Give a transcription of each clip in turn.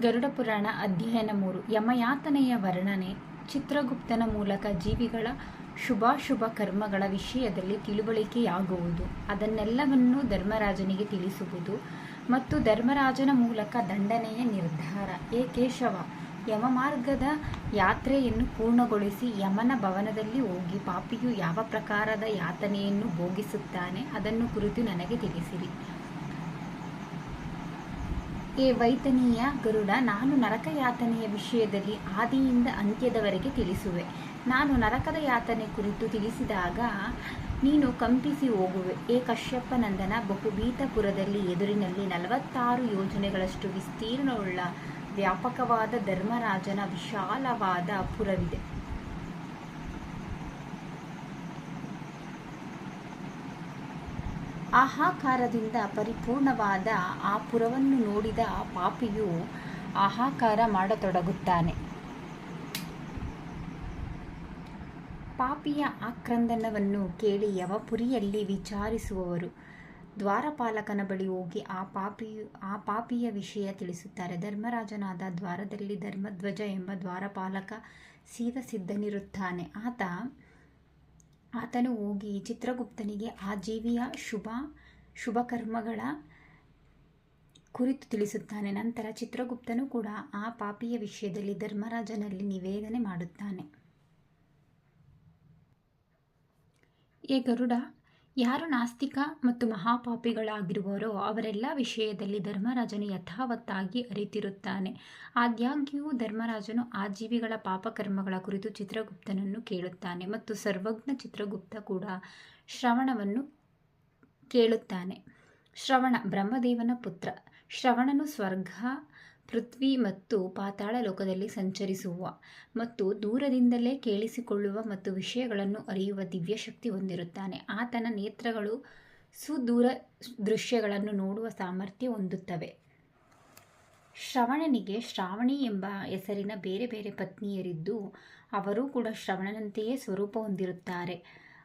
ಗರುಡ ಪುರಾಣ ಅಧ್ಯಯನ ಮೂರು. ಯಮಯಾತನೆಯ ವರ್ಣನೆ. ಚಿತ್ರಗುಪ್ತನ ಮೂಲಕ ಜೀವಿಗಳ ಶುಭಾಶುಭ ಕರ್ಮಗಳ ವಿಷಯದಲ್ಲಿ ತಿಳುವಳಿಕೆಯಾಗುವುದು. ಅದನ್ನೆಲ್ಲವನ್ನೂ ಧರ್ಮರಾಜನಿಗೆ ತಿಳಿಸುವುದು ಮತ್ತು ಧರ್ಮರಾಜನ ಮೂಲಕ ದಂಡನೆಯ ನಿರ್ಧಾರ. ಏ ಕೇಶವ, ಯಮಮಾರ್ಗದ ಯಾತ್ರೆಯನ್ನು ಪೂರ್ಣಗೊಳಿಸಿ ಯಮನ ಭವನದಲ್ಲಿ ಹೋಗಿ ಪಾಪಿಯು ಯಾವ ಪ್ರಕಾರದ ಯಾತನೆಯನ್ನು ಭೋಗಿಸುತ್ತಾನೆ ಅದನ್ನು ಕುರಿತು ನನಗೆ ತಿಳಿಸಿರಿ. ಏ ವೈತನೀಯ ಗರುಡ ನಾನು ನರಕ ಯಾತನೆಯ ವಿಷಯದಲ್ಲಿ ಆದಿಯಿಂದ ಅಂತ್ಯದವರೆಗೆ ತಿಳಿಸುವೆ. ನಾನು ನರಕದ ಯಾತನೆ ಕುರಿತು ತಿಳಿಸಿದಾಗ ನೀನು ಕಂಪಿಸಿ ಹೋಗುವೆ. ಏ ಕಶ್ಯಪ್ಪನಂದನ ಬಹುಬೀತಪುರದಲ್ಲಿ ಎದುರಿನಲ್ಲಿ ನಲವತ್ತಾರು ಯೋಜನೆಗಳಷ್ಟು ವಿಸ್ತೀರ್ಣವುಳ್ಳ ವ್ಯಾಪಕವಾದ ಧರ್ಮರಾಜನ ವಿಶಾಲವಾದ ಪುರವಿದೆ. ಆಹಾಕಾರದಿಂದ ಪರಿಪೂರ್ಣವಾದ ಆ ಪುರವನ್ನು ನೋಡಿದ ಪಾಪಿಯು ಆಹಾಕಾರ ಮಾಡತೊಡಗುತ್ತಾನೆ. ಪಾಪಿಯ ಆಕ್ರಂದನವನ್ನು ಕೇಳಿ ಯವಪುರಿಯಲ್ಲಿ ವಿಚಾರಿಸುವವರು ದ್ವಾರಪಾಲಕನ ಬಳಿ ಹೋಗಿ ಆ ಪಾಪಿಯು, ಆ ಪಾಪಿಯ ವಿಷಯ ತಿಳಿಸುತ್ತಾರೆ. ಧರ್ಮರಾಜನಾದ ದ್ವಾರದಲ್ಲಿ ಧರ್ಮಧ್ವಜ ಎಂಬ ದ್ವಾರಪಾಲಕ ಸೀದ ಸಿದ್ಧನಿರುತ್ತಾನೆ. ಆತ ಆತನು ಹೋಗಿ ಚಿತ್ರಗುಪ್ತನಿಗೆ, ಆ ಜೀವಿಯ ಶುಭ, ಶುಭಕರ್ಮಗಳ ಕುರಿತು ತಿಳಿಸುತ್ತಾನೆ. ನಂತರ ಚಿತ್ರಗುಪ್ತನು ಕೂಡ ಆ ಪಾಪಿಯ ವಿಷಯದಲ್ಲಿ ಧರ್ಮರಾಜನಲ್ಲಿ ನಿವೇದನೆ ಮಾಡುತ್ತಾನೆ. ಏ ಗರುಡ ಯಾರು ನಾಸ್ತಿಕ ಮತ್ತು ಮಹಾಪಾಪಿಗಳಾಗಿರುವರೋ ಅವರೆಲ್ಲ ವಿಷಯದಲ್ಲಿ ಧರ್ಮರಾಜನು ಯಥಾವತ್ತಾಗಿ ಅರಿತಿರುತ್ತಾನೆ. ಆದಾಗ್ಯೂ ಧರ್ಮರಾಜನು ಆ ಜೀವಿಗಳ ಪಾಪಕರ್ಮಗಳ ಕುರಿತು ಚಿತ್ರಗುಪ್ತನನ್ನು ಕೇಳುತ್ತಾನೆ ಮತ್ತು ಸರ್ವಜ್ಞ ಚಿತ್ರಗುಪ್ತ ಕೂಡ ಶ್ರವಣವನ್ನು ಕೇಳುತ್ತಾನೆ. ಶ್ರವಣ ಬ್ರಹ್ಮದೇವನ ಪುತ್ರ. ಶ್ರವಣನು ಸ್ವರ್ಗ ಪೃಥ್ವಿ ಮತ್ತು ಪಾತಾಳ ಲೋಕದಲ್ಲಿ ಸಂಚರಿಸುವ ಮತ್ತು ದೂರದಿಂದಲೇ ಕೇಳಿಸಿಕೊಳ್ಳುವ ಮತ್ತು ವಿಷಯಗಳನ್ನು ಅರಿಯುವ ದಿವ್ಯಶಕ್ತಿ ಹೊಂದಿರುತ್ತಾನೆ. ಆತನ ನೇತ್ರಗಳು ಸುದೂರ ದೃಶ್ಯಗಳನ್ನು ನೋಡುವ ಸಾಮರ್ಥ್ಯ ಹೊಂದುತ್ತವೆ. ಶ್ರವಣನಿಗೆ ಶ್ರಾವಣಿ ಎಂಬ ಹೆಸರಿನ ಬೇರೆ ಬೇರೆ ಪತ್ನಿಯರಿದ್ದು, ಅವರೂ ಕೂಡ ಶ್ರವಣನಂತೆಯೇ ಸ್ವರೂಪ ಹೊಂದಿರುತ್ತಾರೆ.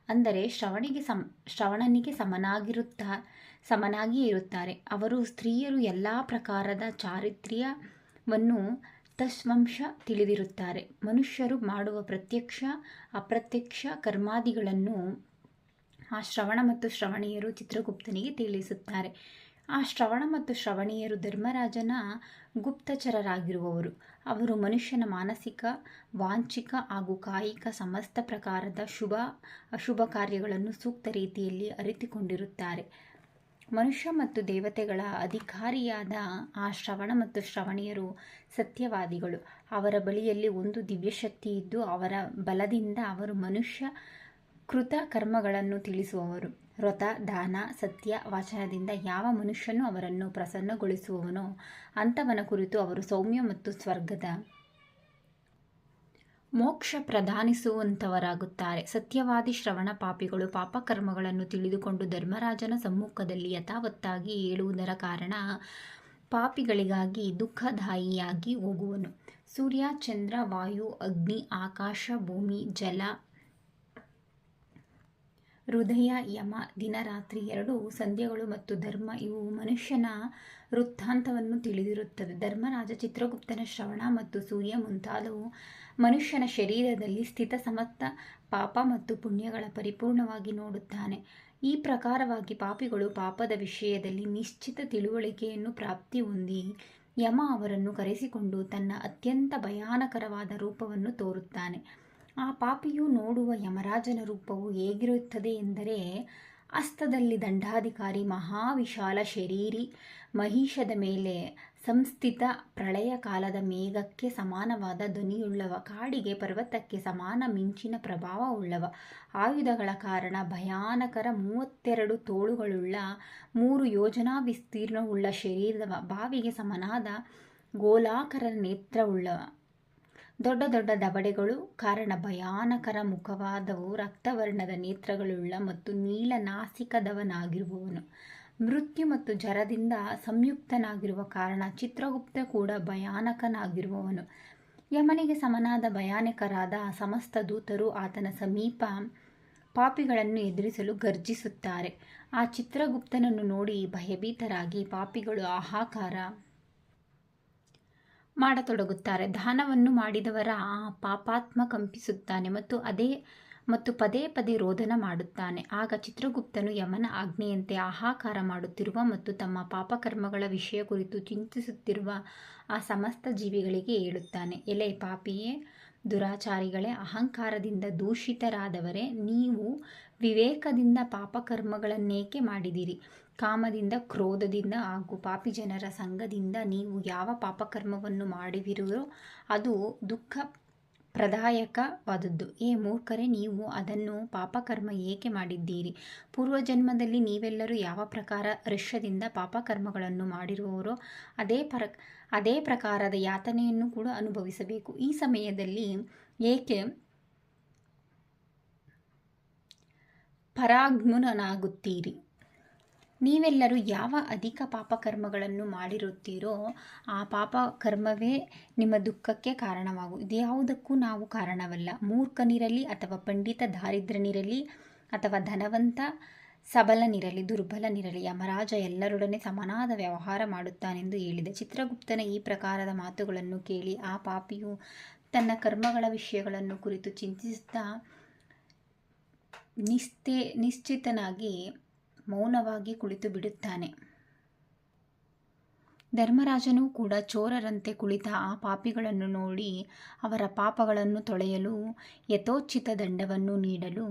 ಅಂದರೆ ಶ್ರವಣಿಗೆ ಸಮ, ಶ್ರವಣನಿಗೆ ಸಮನಾಗಿರುತ್ತಾ ಸಮನಾಗಿ ಇರುತ್ತಾರೆ. ಅವರು ಸ್ತ್ರೀಯರು ಎಲ್ಲ ಪ್ರಕಾರದ ಚಾರಿತ್ರ್ಯವನ್ನು ತಸ್ವಂಶ ತಿಳಿದಿರುತ್ತಾರೆ. ಮನುಷ್ಯರು ಮಾಡುವ ಪ್ರತ್ಯಕ್ಷ, ಅಪ್ರತ್ಯಕ್ಷ ಕರ್ಮಾದಿಗಳನ್ನು ಆ ಶ್ರವಣ ಮತ್ತು ಶ್ರವಣಿಯರು ಚಿತ್ರಗುಪ್ತನಿಗೆ ತಿಳಿಸುತ್ತಾರೆ. ಆ ಶ್ರವಣ ಮತ್ತು ಶ್ರವಣಿಯರು ಧರ್ಮರಾಜನ ಗುಪ್ತಚರರಾಗಿರುವವರು. ಅವರು ಮನುಷ್ಯನ ಮಾನಸಿಕ ವಾಂಚಿಕ ಹಾಗೂ ಕಾಯಿಕ ಸಮಸ್ತ ಪ್ರಕಾರದ ಶುಭ, ಅಶುಭ ಕಾರ್ಯಗಳನ್ನು ಸೂಕ್ತ ರೀತಿಯಲ್ಲಿ ಅರಿತುಕೊಂಡಿರುತ್ತಾರೆ. ಮನುಷ್ಯ ಮತ್ತು ದೇವತೆಗಳ ಅಧಿಕಾರಿಯಾದ ಆ ಶ್ರವಣ ಮತ್ತು ಶ್ರವಣಿಯರು ಸತ್ಯವಾದಿಗಳು. ಅವರ ಬಳಿಯಲ್ಲಿ ಒಂದು ದಿವ್ಯಶಕ್ತಿ ಇದ್ದು, ಅವರ ಬಲದಿಂದ ಅವರು ಮನುಷ್ಯ ಕೃತ ಕರ್ಮಗಳನ್ನು ತಿಳಿಸುವವರು. ವ್ರತ, ದಾನ, ಸತ್ಯ, ವಾಚನದಿಂದ ಯಾವ ಮನುಷ್ಯನೂ ಅವರನ್ನು ಪ್ರಸನ್ನಗೊಳಿಸುವವನೋ ಅಂಥವನ ಕುರಿತು ಅವರು ಸೌಮ್ಯ ಮತ್ತು ಸ್ವರ್ಗದ ಮೋಕ್ಷ ಪ್ರಧಾನಿಸುವಂಥವರಾಗುತ್ತಾರೆ. ಸತ್ಯವಾದಿ ಶ್ರವಣ ಪಾಪಿಗಳು ಪಾಪಕರ್ಮಗಳನ್ನು ತಿಳಿದುಕೊಂಡು ಧರ್ಮರಾಜನ ಸಮ್ಮುಖದಲ್ಲಿ ಯಥಾವತ್ತಾಗಿ ಹೇಳುವುದರ ಕಾರಣ ಪಾಪಿಗಳಿಗಾಗಿ ದುಃಖದಾಯಿಯಾಗಿ ಹೋಗುವನು. ಸೂರ್ಯ, ಚಂದ್ರ, ವಾಯು, ಅಗ್ನಿ, ಆಕಾಶ, ಭೂಮಿ, ಜಲ, ಹೃದಯ, ಯಮ ದಿನರಾತ್ರಿ ಎರಡು ಸಂಧ್ಯಗಳು ಮತ್ತು ಧರ್ಮ ಇವು ಮನುಷ್ಯನ ವೃತ್ತಾಂತವನ್ನು ತಿಳಿದಿರುತ್ತವೆ. ಧರ್ಮರಾಜ ಚಿತ್ರಗುಪ್ತನ ಶ್ರವಣ ಮತ್ತು ಸೂರ್ಯ ಮುಂತಾದವು ಮನುಷ್ಯನ ಶರೀರದಲ್ಲಿ ಸ್ಥಿತ ಸಮತ್ತ ಪಾಪ ಮತ್ತು ಪುಣ್ಯಗಳ ಪರಿಪೂರ್ಣವಾಗಿ ನೋಡುತ್ತಾನೆ. ಈ ಪ್ರಕಾರವಾಗಿ ಪಾಪಿಗಳು ಪಾಪದ ವಿಷಯದಲ್ಲಿ ನಿಶ್ಚಿತ ತಿಳುವಳಿಕೆಯನ್ನು ಪ್ರಾಪ್ತಿ ಹೊಂದಿ ಯಮ ಅವರನ್ನು ಕರೆಸಿಕೊಂಡು ತನ್ನ ಅತ್ಯಂತ ಭಯಾನಕರವಾದ ರೂಪವನ್ನು ತೋರುತ್ತಾನೆ. ಆ ಪಾಪಿಯು ನೋಡುವ ಯಮರಾಜನ ರೂಪವು ಹೇಗಿರುತ್ತದೆ ಎಂದರೆ, ಅಸ್ತದಲ್ಲಿ ದಂಡಾಧಿಕಾರಿ ಮಹಾವಿಶಾಲ ಶರೀರಿ ಮಹಿಷದ ಮೇಲೆ ಸಂಸ್ಥಿತ ಪ್ರಳಯ ಕಾಲದ ಮೇಘಕ್ಕೆ ಸಮಾನವಾದ ಧ್ವನಿಯುಳ್ಳವ, ಕಾಡಿಗೆ ಪರ್ವತಕ್ಕೆ ಸಮಾನ ಮಿಂಚಿನ ಪ್ರಭಾವವುಳ್ಳವ ಆಯುಧಗಳ ಕಾರಣ ಭಯಾನಕರ ಮೂವತ್ತೆರಡು ತೋಳುಗಳುಳ್ಳ, ಮೂರು ಯೋಜನಾ ವಿಸ್ತೀರ್ಣವುಳ್ಳ ಶರೀರದವ, ಬಾವಿಗೆ ಸಮನಾದ ಗೋಲಾಕರ ನೇತ್ರವುಳ್ಳವ. ದೊಡ್ಡ ದೊಡ್ಡ ದವಡೆಗಳು ಕಾರಣ ಭಯಾನಕರ ಮುಖವಾದವು, ರಕ್ತವರ್ಣದ ನೇತ್ರಗಳುಳ್ಳ ಮತ್ತು ನೀಲನಾಸಿಕದವನಾಗಿರುವವನು. ಮೃತ್ಯು ಮತ್ತು ಜರದಿಂದ ಸಂಯುಕ್ತನಾಗಿರುವ ಕಾರಣ ಚಿತ್ರಗುಪ್ತ ಕೂಡ ಭಯಾನಕನಾಗಿರುವವನು. ಯಮನಿಗೆ ಸಮನಾದ ಭಯಾನಕರಾದ ಸಮಸ್ತ ದೂತರು ಆತನ ಸಮೀಪ ಪಾಪಿಗಳನ್ನು ಎದುರಿಸಲು ಗರ್ಜಿಸುತ್ತಾರೆ. ಆ ಚಿತ್ರಗುಪ್ತನನ್ನು ನೋಡಿ ಭಯಭೀತರಾಗಿ ಪಾಪಿಗಳು ಆಹಾಕಾರ ಮಾಡತೊಡಗುತ್ತಾರೆ. ದಾನವನ್ನು ಮಾಡಿದವರ ಆ ಪಾಪಾತ್ಮ ಕಂಪಿಸುತ್ತಾನೆ ಮತ್ತು ಅದೇ ಮತ್ತು ಪದೇ ಪದೇ ರೋದನ ಮಾಡುತ್ತಾನೆ. ಆಗ ಚಿತ್ರಗುಪ್ತನು ಯಮನ ಆಜ್ಞೆಯಂತೆ ಆಹಾಕಾರ ಮಾಡುತ್ತಿರುವ ಮತ್ತು ತಮ್ಮ ಪಾಪಕರ್ಮಗಳ ವಿಷಯ ಕುರಿತು ಚಿಂತಿಸುತ್ತಿರುವ ಆ ಸಮಸ್ತ ಜೀವಿಗಳಿಗೆ ಹೇಳುತ್ತಾನೆ. ಎಲೆ ಪಾಪಿಯೇ, ದುರಾಚಾರಿಗಳೇ, ಅಹಂಕಾರದಿಂದ ದೂಷಿತರಾದವರೇ, ನೀವು ವಿವೇಕದಿಂದ ಪಾಪಕರ್ಮಗಳನ್ನೇಕೆ ಮಾಡಿದಿರಿ? ಕಾಮದಿಂದ, ಕ್ರೋಧದಿಂದ ಹಾಗೂ ಪಾಪಿ ಜನರ ಸಂಘದಿಂದ ನೀವು ಯಾವ ಪಾಪಕರ್ಮವನ್ನು ಮಾಡಿವಿರೋ ಅದು ದುಃಖ ಪ್ರದಾಯಕವಾದದ್ದು. ಏ ಮೂರ್ಖರೆ, ನೀವು ಅದನ್ನು ಪಾಪಕರ್ಮ ಏಕೆ ಮಾಡಿದ್ದೀರಿ? ಪೂರ್ವಜನ್ಮದಲ್ಲಿ ನೀವೆಲ್ಲರೂ ಯಾವ ಪ್ರಕಾರ ಋಷ್ಯದಿಂದ ಪಾಪಕರ್ಮಗಳನ್ನು ಮಾಡಿರುವವರೋ, ಅದೇ ಪರ, ಅದೇ ಪ್ರಕಾರದ ಯಾತನೆಯನ್ನು ಕೂಡ ಅನುಭವಿಸಬೇಕು. ಈ ಸಮಯದಲ್ಲಿ ಏಕೆ ಪರಾಗ್ಮುನನಾಗುತ್ತೀರಿ? ನೀವೆಲ್ಲರೂ ಯಾವ ಅಧಿಕ ಪಾಪಕರ್ಮಗಳನ್ನು ಮಾಡಿರುತ್ತೀರೋ ಆ ಪಾಪ ಕರ್ಮವೇ ನಿಮ್ಮ ದುಃಖಕ್ಕೆ ಕಾರಣವಾಗು ಇದ್ಯಾವುದಕ್ಕೂ ನಾವು ಕಾರಣವಲ್ಲ. ಮೂರ್ಖನಿರಲಿ ಅಥವಾ ಪಂಡಿತ ದಾರಿದ್ರ್ಯನಿರಲಿ ಅಥವಾ ಧನವಂತ ಸಬಲನಿರಲಿ ದುರ್ಬಲನಿರಲಿ ಯಮರಾಜ ಎಲ್ಲರೊಡನೆ ಸಮನಾದ ವ್ಯವಹಾರ ಮಾಡುತ್ತಾನೆಂದು ಹೇಳಿದೆ ಚಿತ್ರಗುಪ್ತನ ಈ ಪ್ರಕಾರದ ಮಾತುಗಳನ್ನು ಕೇಳಿ ಆ ಪಾಪಿಯು ತನ್ನ ಕರ್ಮಗಳ ವಿಷಯಗಳನ್ನು ಕುರಿತು ಚಿಂತಿಸುತ್ತಾ ನಿಸ್ತೆ ನಿಶ್ಚಿತನಾಗಿ ಮೌನವಾಗಿ ಕುಳಿತು ಬಿಡುತ್ತಾನೆ. ಧರ್ಮರಾಜನೂ ಕೂಡ ಚೋರರಂತೆ ಕುಳಿತ ಆ ಪಾಪಿಗಳನ್ನು ನೋಡಿ ಅವರ ಪಾಪಗಳನ್ನು ತೊಳೆಯಲು ಯಥೋಚಿತ ದಂಡವನ್ನು ನೀಡಲು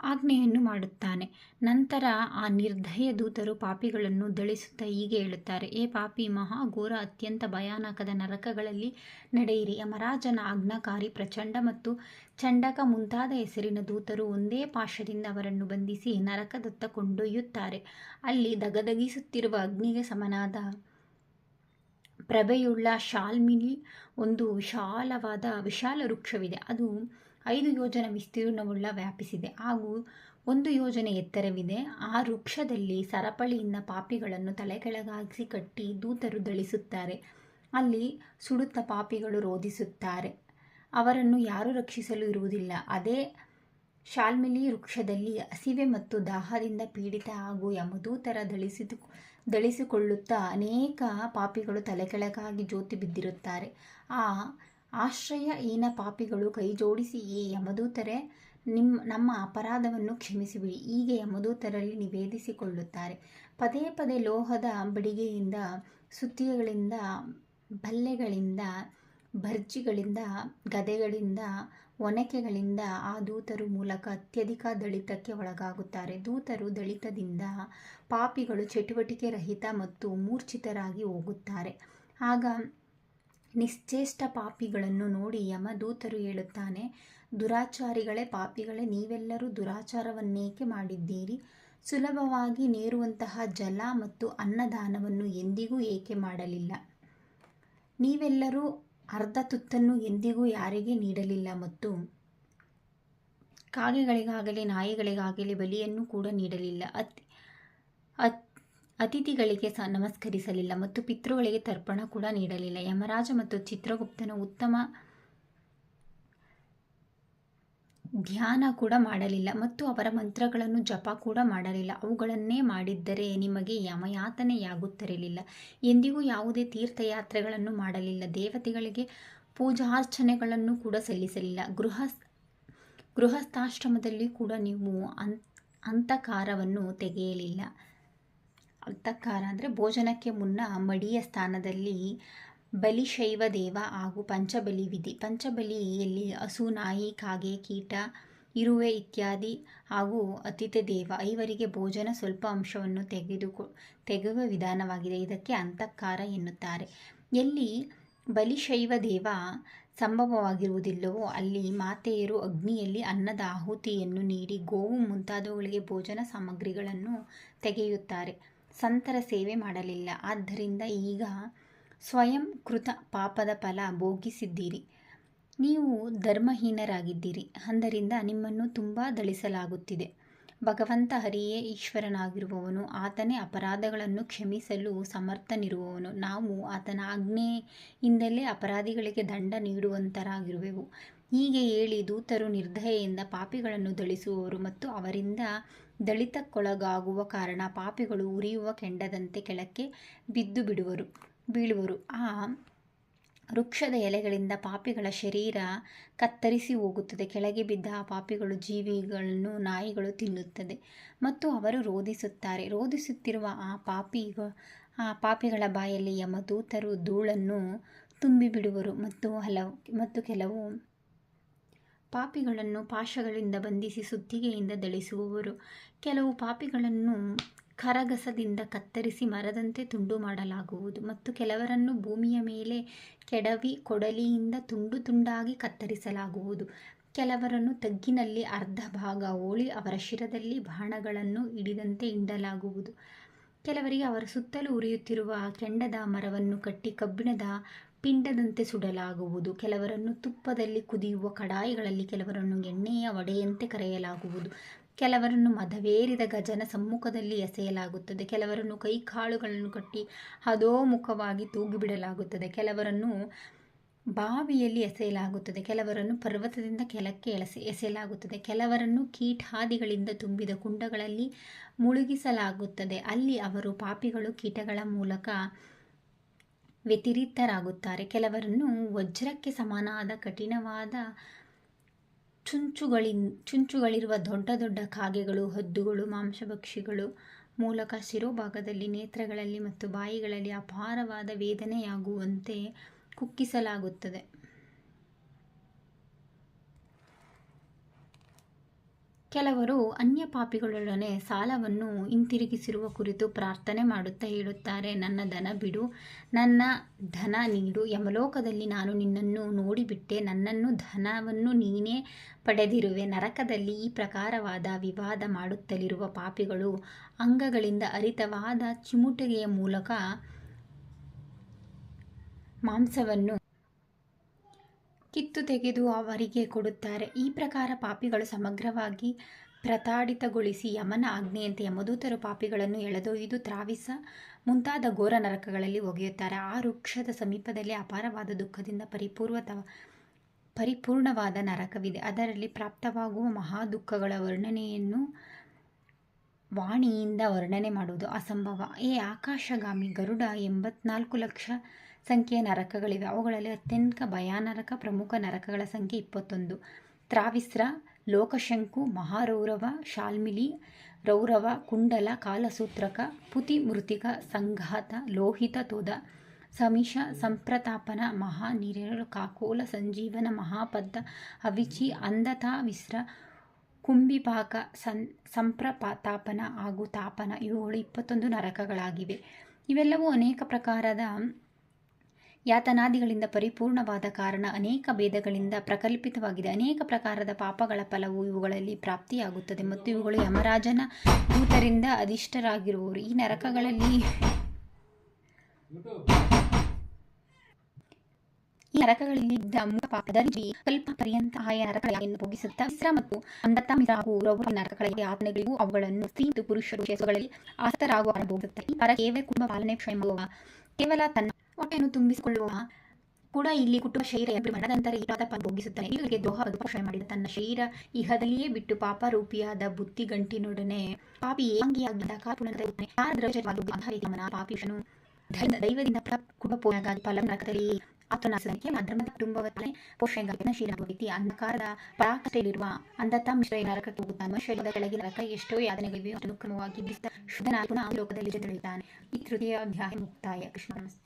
ಆಜ್ಞೆಯನ್ನು ಮಾಡುತ್ತಾನೆ. ನಂತರ ಆ ನಿರ್ದಯ ದೂತರು ಪಾಪಿಗಳನ್ನು ದಳಿಸುತ್ತಾ ಹೀಗೆ ಹೇಳುತ್ತಾರೆ, ಏ ಪಾಪಿ, ಮಹಾಘೋರ, ಅತ್ಯಂತ ಭಯಾನಕದ ನರಕಗಳಲ್ಲಿ ನಡೆಯಿರಿ. ಯಮರಾಜನ ಆಜ್ಞಾಕಾರಿ ಪ್ರಚಂಡ ಮತ್ತು ಚಂಡಕ ಮುಂತಾದ ಹೆಸರಿನ ದೂತರು ಒಂದೇ ಪಾಶದಿಂದ ಅವರನ್ನು ಬಂಧಿಸಿ ನರಕದತ್ತ ಕೊಂಡೊಯ್ಯುತ್ತಾರೆ. ಅಲ್ಲಿ ದಗದಗಿಸುತ್ತಿರುವ ಅಗ್ನಿಗೆ ಸಮನಾದ ಪ್ರಭೆಯುಳ್ಳ ಶಾಲ್ಮಿನಿ ಒಂದು ವಿಶಾಲವಾದ ವಿಶಾಲ ವೃಕ್ಷವಿದೆ. ಅದು ಐದು ಯೋಜನೆ ವಿಸ್ತೀರ್ಣವುಳ್ಳ ವ್ಯಾಪಿಸಿದೆ. ಹಾಗೂ ಒಂದು ಯೋಜನೆ ಎತ್ತರವಿದೆ. ಆ ವೃಕ್ಷದಲ್ಲಿ ಸರಪಳಿಯಿಂದ ಪಾಪಿಗಳನ್ನು ತಲೆಕೆಳಗಾಗಿಸಿ ಕಟ್ಟಿ ದೂತರು ದಳಿಸುತ್ತಾರೆ ಅಲ್ಲಿ ಸುಡುತ್ತ ಪಾಪಿಗಳು ರೋಧಿಸುತ್ತಾರೆ. ಅವರನ್ನು ಯಾರೂ ರಕ್ಷಿಸಲು ಇರುವುದಿಲ್ಲ. ಅದೇ ಶಾಲ್ಮಿಲಿ ವೃಕ್ಷದಲ್ಲಿ ಹಸಿವೆ ಮತ್ತು ದಾಹದಿಂದ ಪೀಡಿತ ಹಾಗೂ ಯಮದೂತರ ದಳಿಸಿದು ದಳಿಸಿಕೊಳ್ಳುತ್ತಾ ಅನೇಕ ಪಾಪಿಗಳು ತಲೆಕೆಳಗಾಗಿ ಜ್ಯೋತಿ ಬಿದ್ದಿರುತ್ತಾರೆ. ಆ ಆಶ್ರಯಹೀನ ಪಾಪಿಗಳು ಕೈಜೋಡಿಸಿ ಈ ಯಮದೂತರೆ ನಿಮ್ಮ ನಮ್ಮ ಅಪರಾಧವನ್ನು ಕ್ಷಮಿಸಿಬಿಡಿ. ಹೀಗೆ ಯಮದೂತರಲ್ಲಿ ನಿವೇದಿಸಿಕೊಳ್ಳುತ್ತಾರೆ. ಪದೇ ಪದೇ ಲೋಹದ ಬಡಿಗೆಯಿಂದ, ಸುತ್ತಿಗೆಗಳಿಂದ, ಬಲ್ಲೆಗಳಿಂದ, ಭರ್ಜಿಗಳಿಂದ, ಗದೆಗಳಿಂದ, ಒನಕೆಗಳಿಂದ ಆ ದೂತರು ಮೂಲಕ ಅತ್ಯಧಿಕ ದಳಿತಕ್ಕೆ ಒಳಗಾಗುತ್ತಾರೆ. ದೂತರು ದಳಿತದಿಂದ ಪಾಪಿಗಳು ಚಟುವಟಿಕೆ ರಹಿತ ಮತ್ತು ಮೂರ್ಛಿತರಾಗಿ ಹೋಗುತ್ತಾರೆ. ಆಗ ನಿಶ್ಚೇಷ್ಟ ಪಾಪಿಗಳನ್ನು ನೋಡಿ ಯಮದೂತರು ಹೇಳುತ್ತಾನೆ, ದುರಾಚಾರಿಗಳೇ ಪಾಪಿಗಳೇ, ನೀವೆಲ್ಲರೂ ದುರಾಚಾರವನ್ನೇಕೆ ಮಾಡಿದ್ದೀರಿ? ಸುಲಭವಾಗಿ ನೇರುವಂತಹ ಜಲ ಮತ್ತು ಅನ್ನದಾನವನ್ನು ಎಂದಿಗೂ ಏಕೆ ಮಾಡಲಿಲ್ಲ? ನೀವೆಲ್ಲರೂ ಅರ್ಧ ತುತ್ತನ್ನು ಎಂದಿಗೂ ಯಾರಿಗೆ ನೀಡಲಿಲ್ಲ ಮತ್ತು ಕಾಗೆಗಳಿಗಾಗಲಿ, ನಾಯಿಗಳಿಗಾಗಲಿ ಬಲಿಯನ್ನು ಕೂಡ ನೀಡಲಿಲ್ಲ. ಅತ್ ಅತ್ ಅತಿಥಿಗಳಿಗೆ ಸ ನಮಸ್ಕರಿಸಲಿಲ್ಲ ಮತ್ತು ಪಿತೃಗಳಿಗೆ ತರ್ಪಣ ಕೂಡ ನೀಡಲಿಲ್ಲ. ಯಮರಾಜ ಮತ್ತು ಚಿತ್ರಗುಪ್ತನ ಉತ್ತಮ ಧ್ಯಾನ ಕೂಡ ಮಾಡಲಿಲ್ಲ ಮತ್ತು ಅವರ ಮಂತ್ರಗಳನ್ನು ಜಪ ಕೂಡ ಮಾಡಲಿಲ್ಲ. ಅವುಗಳನ್ನೇ ಮಾಡಿದ್ದರೆ ನಿಮಗೆ ಯಮಯಾತನೆಯಾಗುತ್ತಿರಲಿಲ್ಲ. ಎಂದಿಗೂ ಯಾವುದೇ ತೀರ್ಥಯಾತ್ರೆಗಳನ್ನು ಮಾಡಲಿಲ್ಲ. ದೇವತೆಗಳಿಗೆ ಪೂಜಾರ್ಚನೆಗಳನ್ನು ಕೂಡ ಸಲ್ಲಿಸಲಿಲ್ಲ. ಗೃಹ ಗೃಹಸ್ಥಾಶ್ರಮದಲ್ಲಿ ಕೂಡ ನೀವು ಅಂ ಅಂತಕಾರವನ್ನು ತೆಗೆಯಲಿಲ್ಲ. ಅಂತಕಾರ ಅಂದರೆ ಭೋಜನಕ್ಕೆ ಮುನ್ನ ಮಡಿಯ ಸ್ಥಾನದಲ್ಲಿ ಬಲಿಶೈವ ದೇವ ಹಾಗೂ ಪಂಚಬಲಿ ವಿಧಿ. ಪಂಚಬಲಿಯಲ್ಲಿ ಹಸು, ನಾಯಿ, ಕಾಗೆ, ಕೀಟ, ಇರುವೆ ಇತ್ಯಾದಿ ಹಾಗೂ ಅತಿಥಿ ದೇವ ಐವರಿಗೆ ಭೋಜನ ಸ್ವಲ್ಪ ಅಂಶವನ್ನು ತೆಗೆದುಕೊ ತೆಗೆಯುವ ವಿಧಾನವಾಗಿದೆ. ಇದಕ್ಕೆ ಅಂತಃಕಾರ ಎನ್ನುತ್ತಾರೆ. ಎಲ್ಲಿ ಬಲಿಶೈವ ದೇವ ಸಂಭವವಾಗಿರುವುದಿಲ್ಲವೋ ಅಲ್ಲಿ ಮಾತೆಯರು ಅಗ್ನಿಯಲ್ಲಿ ಅನ್ನದ ಆಹುತಿಯನ್ನು ನೀಡಿ ಗೋವು ಮುಂತಾದವುಗಳಿಗೆ ಭೋಜನ ಸಾಮಗ್ರಿಗಳನ್ನು ತೆಗೆಯುತ್ತಾರೆ. ಸಂತರ ಸೇವೆ ಮಾಡಲಿಲ್ಲ. ಆದ್ದರಿಂದ ಈಗ ಸ್ವಯಂ ಕೃತ ಪಾಪದ ಫಲ ಭೋಗಿಸಿದ್ದೀರಿ. ನೀವು ಧರ್ಮಹೀನರಾಗಿದ್ದೀರಿ. ಆದ್ದರಿಂದ ನಿಮ್ಮನ್ನು ತುಂಬ ದಳಿಸಲಾಗುತ್ತಿದೆ ಭಗವಂತ ಹರಿಯೇ ಈಶ್ವರನಾಗಿರುವವನು, ಆತನೇ ಅಪರಾಧಗಳನ್ನು ಕ್ಷಮಿಸಲು ಸಮರ್ಥನಿರುವವನು. ನಾವು ಆತನ ಆಜ್ಞೆಯಿಂದಲೇ ಅಪರಾಧಿಗಳಿಗೆ ದಂಡ ನೀಡುವಂತರಾಗಿರುವೆವು. ಹೀಗೆ ಹೇಳಿ ದೂತರು ನಿರ್ದಯೆಯಿಂದ ಪಾಪಿಗಳನ್ನು ದಳಿಸುವವರು ಮತ್ತು ಅವರಿಂದ ದಳಿತಕ್ಕೊಳಗಾಗುವ ಕಾರಣ ಪಾಪಿಗಳು ಉರಿಯುವ ಕೆಂಡದಂತೆ ಕೆಳಕ್ಕೆ ಬಿದ್ದು ಬಿಡುವರು, ಬೀಳುವರು. ಆ ವೃಕ್ಷದ ಎಲೆಗಳಿಂದ ಪಾಪಿಗಳ ಶರೀರ ಕತ್ತರಿಸಿ ಹೋಗುತ್ತದೆ. ಕೆಳಗೆ ಬಿದ್ದ ಆ ಪಾಪಿಗಳು ಜೀವಿಗಳನ್ನು, ನಾಯಿಗಳು ತಿನ್ನುತ್ತದೆ ಮತ್ತು ಅವರು ರೋಧಿಸುತ್ತಾರೆ. ರೋಧಿಸುತ್ತಿರುವ ಆ ಪಾಪಿ ಆ ಪಾಪಿಗಳ ಬಾಯಲ್ಲಿ ಯಮದೂತರು ಧೂಳನ್ನು ತುಂಬಿಬಿಡುವರು ಮತ್ತು ಹಲವು, ಮತ್ತು ಕೆಲವು ಪಾಪಿಗಳನ್ನು ಪಾಶಗಳಿಂದ ಬಂಧಿಸಿ ಸುತ್ತಿಗೆಯಿಂದ ದಳಿಸುವವರು. ಕೆಲವು ಪಾಪಿಗಳನ್ನು ಕರಗಸದಿಂದ ಕತ್ತರಿಸಿ ಮರದಂತೆ ತುಂಡು ಮಾಡಲಾಗುವುದು ಮತ್ತು ಕೆಲವರನ್ನು ಭೂಮಿಯ ಮೇಲೆ ಕೆಡವಿ ಕೊಡಲಿಯಿಂದ ತುಂಡು ತುಂಡಾಗಿ ಕತ್ತರಿಸಲಾಗುವುದು. ಕೆಲವರನ್ನು ತಗ್ಗಿನಲ್ಲಿ ಅರ್ಧ ಭಾಗ ಓಳಿ ಅವರ ಶಿರದಲ್ಲಿ ಬಾಣಗಳನ್ನು ಹಿಡಿದಂತೆ ಇಂಡಲಾಗುವುದು ಕೆಲವರಿಗೆ ಅವರ ಸುತ್ತಲೂ ಉರಿಯುತ್ತಿರುವ ಕೆಂಡದ ಮರವನ್ನು ಕಟ್ಟಿ ಕಬ್ಬಿಣದ ಪಿಂಡದಂತೆ ಸುಡಲಾಗುವುದು. ಕೆಲವರನ್ನು ತುಪ್ಪದಲ್ಲಿ ಕುದಿಯುವ ಕಡಾಯಿಗಳಲ್ಲಿ ಕೆಲವರನ್ನು ಎಣ್ಣೆಯ ಒಡೆಯಂತೆ ಕರೆಯಲಾಗುವುದು. ಕೆಲವರನ್ನು ಮದವೇರಿದ ಗಜನ ಸಮ್ಮುಖದಲ್ಲಿ ಎಸೆಯಲಾಗುತ್ತದೆ. ಕೆಲವರನ್ನು ಕೈಕಾಳುಗಳನ್ನು ಕಟ್ಟಿ ಅಧೋಮುಖವಾಗಿ ತೂಗಿಬಿಡಲಾಗುತ್ತದೆ. ಕೆಲವರನ್ನು ಬಾವಿಯಲ್ಲಿ ಎಸೆಯಲಾಗುತ್ತದೆ. ಕೆಲವರನ್ನು ಪರ್ವತದಿಂದ ಕೆಳಕ್ಕೆ ಎಸೆಯಲಾಗುತ್ತದೆ. ಕೆಲವರನ್ನು ಕೀಟಾದಿಗಳಿಂದ ತುಂಬಿದ ಕುಂಡಗಳಲ್ಲಿ ಮುಳುಗಿಸಲಾಗುತ್ತದೆ. ಅಲ್ಲಿ ಅವರು ಪಾಪಿಗಳು ಕೀಟಗಳ ಮೂಲಕ ವ್ಯತಿರಿಕ್ತರಾಗುತ್ತಾರೆ. ಕೆಲವರನ್ನು ವಜ್ರಕ್ಕೆ ಸಮಾನವಾದ ಕಠಿಣವಾದ ಚುಂಚುಗಳಿನ್, ಚುಂಚುಗಳಿರುವ ದೊಡ್ಡ ದೊಡ್ಡ ಕಾಗೆಗಳು, ಹದ್ದುಗಳು, ಮಾಂಸಭಕ್ಷಿಗಳು ಮೂಲಕ ಶಿರೋಭಾಗದಲ್ಲಿ, ನೇತ್ರಗಳಲ್ಲಿ ಮತ್ತು ಬಾಯಿಗಳಲ್ಲಿ ಅಪಾರವಾದ ವೇದನೆಯಾಗುವಂತೆ ಕುಕ್ಕಿಸಲಾಗುತ್ತದೆ. ಕೆಲವರು ಅನ್ಯ ಪಾಪಿಗಳೊಡನೆ ಸಾಲವನ್ನು ಹಿಂತಿರುಗಿಸಿರುವ ಕುರಿತು ಪ್ರಾರ್ಥನೆ ಮಾಡುತ್ತಾ ಹೇಳುತ್ತಾರೆ. ನನ್ನ ಧನ ಬಿಡು, ನನ್ನ ಧನ ನೀಡು. ಯಮಲೋಕದಲ್ಲಿ ನಾನು ನಿನ್ನನ್ನು ನೋಡಿಬಿಟ್ಟೆ. ನನ್ನನ್ನು ಧನವನ್ನು ನೀನೇ ಪಡೆದಿರುವೆ. ನರಕದಲ್ಲಿ ಈ ಪ್ರಕಾರವಾದ ವಿವಾದ ಮಾಡುತ್ತಲಿರುವ ಪಾಪಿಗಳು ಅಂಗಗಳಿಂದ ಅರಿತವಾದ ಚಿಮುಟಿಗೆಯ ಮೂಲಕ ಮಾಂಸವನ್ನು ಕಿತ್ತು ತೆಗೆದು ಅವರಿಗೆ ಕೊಡುತ್ತಾರೆ. ಈ ಪ್ರಕಾರ ಪಾಪಿಗಳು ಸಮಗ್ರವಾಗಿ ಪ್ರತಾಡಿತಗೊಳಿಸಿ ಯಮನ ಆಜ್ಞೆಯಂತೆ ಯಮದೂತರು ಪಾಪಿಗಳನ್ನು ಎಳೆದೊಯ್ದು ತ್ರಾವಿಸ ಮುಂತಾದ ಘೋರ ನರಕಗಳಲ್ಲಿ ಒಗೆಯುತ್ತಾರೆ. ಆ ವೃಕ್ಷದ ಸಮೀಪದಲ್ಲಿ ಅಪಾರವಾದ ದುಃಖದಿಂದ ಪರಿಪೂರ್ವ ಪರಿಪೂರ್ಣವಾದ ನರಕವಿದೆ. ಅದರಲ್ಲಿ ಪ್ರಾಪ್ತವಾಗುವ ಮಹಾ ದುಃಖಗಳ ವರ್ಣನೆಯನ್ನು ವಾಣಿಯಿಂದ ವರ್ಣನೆ ಮಾಡುವುದು ಅಸಂಭವ. ಏ ಆಕಾಶಗಾಮಿ ಗರುಡ, ಎಂಬತ್ನಾಲ್ಕು ಲಕ್ಷ ಸಂಖ್ಯೆಯ ನರಕಗಳಿವೆ. ಅವುಗಳಲ್ಲಿ ಅತ್ಯಂತ ಭಯಾನರಕ ಪ್ರಮುಖ ನರಕಗಳ ಸಂಖ್ಯೆ ಇಪ್ಪತ್ತೊಂದು. ತ್ರಾವಿಸ್ರ, ಲೋಕಶಂಕು, ಮಹಾರೌರವ, ಶಾಲ್ಮಿಲಿ, ರೌರವ, ಕುಂಡಲ, ಕಾಲಸೂತ್ರಕ ಪುತಿ ಮೃತಿಕ ಸಂಘಾತ, ಲೋಹಿತ ತೋದ ಸಮಿಷ ಸಂಪ್ರತಾಪನ, ಮಹಾ ನಿರೇಳು, ಕಾಕೋಲ, ಸಂಜೀವನ, ಮಹಾಪದ್ದ, ಅವಿಚಿ ಅಂಧತಾ ವಿಸ್ರ ಕುಂಬಿಪಾಕ ಸನ್ ಸಂಪ್ರತಾಪನ ಹಾಗೂ ತಾಪನ ಇವುಗಳು ಇಪ್ಪತ್ತೊಂದು ನರಕಗಳಾಗಿವೆ. ಇವೆಲ್ಲವೂ ಅನೇಕ ಪ್ರಕಾರದ ಯಾತನಾದಿಗಳಿಂದ ಪರಿಪೂರ್ಣವಾದ ಕಾರಣ ಅನೇಕ ಭೇದಗಳಿಂದ ಪ್ರಕಲ್ಪಿತವಾಗಿದೆ. ಅನೇಕ ಪ್ರಕಾರದ ಪಾಪಗಳ ಫಲವು ಇವುಗಳಲ್ಲಿ ಪ್ರಾಪ್ತಿಯಾಗುತ್ತದೆ ಮತ್ತು ಇವುಗಳು ಯಮರಾಜನ ದೂತರಿಂದ ಅಧಿಷ್ಠರಾಗಿರುವವರು ಈ ನರಕಗಳಲ್ಲಿ ಈ ನರಕಗಳಲ್ಲಿ ಕಲ್ಪ ಪರ್ಯಂತ ಆಯ ನರಕಗಳನ್ನು ಭೋಗಿಸುತ್ತಾ, ಮಿಶ್ರ ಮತ್ತು ಅಂಧತಾ ನರಕಗಳಿಗೆ ಆತನೆಗಳಿಗೂ ಅವುಗಳನ್ನು ಸ್ತ್ರೀ ಮತ್ತು ಪುರುಷರು ಕೇಸುಗಳಲ್ಲಿ ಆಸ್ತರಾಗುವ ಅನುಭವಿಸುತ್ತಾರೆ ಈ ಪರ ಕೇವಲ ಕುಟುಂಬ ಪಾಲನೆ ಕ್ಷೇಮ ಕೇವಲ ತನ್ನ ಹೊಟ್ಟೆಯನ್ನು ತುಂಬಿಸಿಕೊಳ್ಳುವ ಕೂಡ ಇಲ್ಲಿ ಕುಟುಂಬ ಶರೀರ ಈ ಈಟಾದ ಭೋಗಿಸುತ್ತಾನೆ. ಇವರಿಗೆ ದ್ರೋಹ ಪೋಷಣೆ ಮಾಡಿದ ತನ್ನ ಶರೀರ ಇಹದಲ್ಲಿಯೇ ಬಿಟ್ಟು ಪಾಪ ರೂಪಿಯಾದ ಬುದ್ಧಿಗಂಟಿನೊಡನೆ ಪಾಪಿ ಏಂಗಿಯಾಗಿದ್ದ ಕಾಪುಣದ ಯಾರ ದ್ರವ್ಯವಾಗಿ ಆಧಾರಿತ ಪಾಪಿಷನು ದೈವದಿಂದ ಕುಟುಂಬ ಪೋಷಣೆಗಾಗಿ ಫಲ ನರಕದಲ್ಲಿ ಆತನಾಸನಕ್ಕೆ ಅಧರ್ಮದ ಕುಟುಂಬವತ್ತನೆ ಪೋಷಣೆಗಾಗಿ ಶೀಲಾಗುವ ವ್ಯಕ್ತಿ ಅಂಧಕಾರದ ಪರಾಕಷ್ಟೆಯಲ್ಲಿರುವ ಅಂಧತಾ ಮಿಶ್ರ ನರಕಕ್ಕೆ ಹೋಗುತ್ತಾನೆ. ಮನುಷ್ಯದ ಕೆಳಗಿನ ನರಕ ಎಷ್ಟೋ ಯಾತನೆಗಳಿವೆ. ಅನುಕ್ರಮವಾಗಿ ಶುದ್ಧನಾಗಿ ಪುನಃ ಲೋಕದಲ್ಲಿ ತಿಳಿಯುತ್ತಾನೆ ಈ ತೃತೀಯ ಅಧ್ಯಾಯ ಮುಕ್ತಾಯ. ಕೃಷ್ಣ ನಮಸ್ತೆ.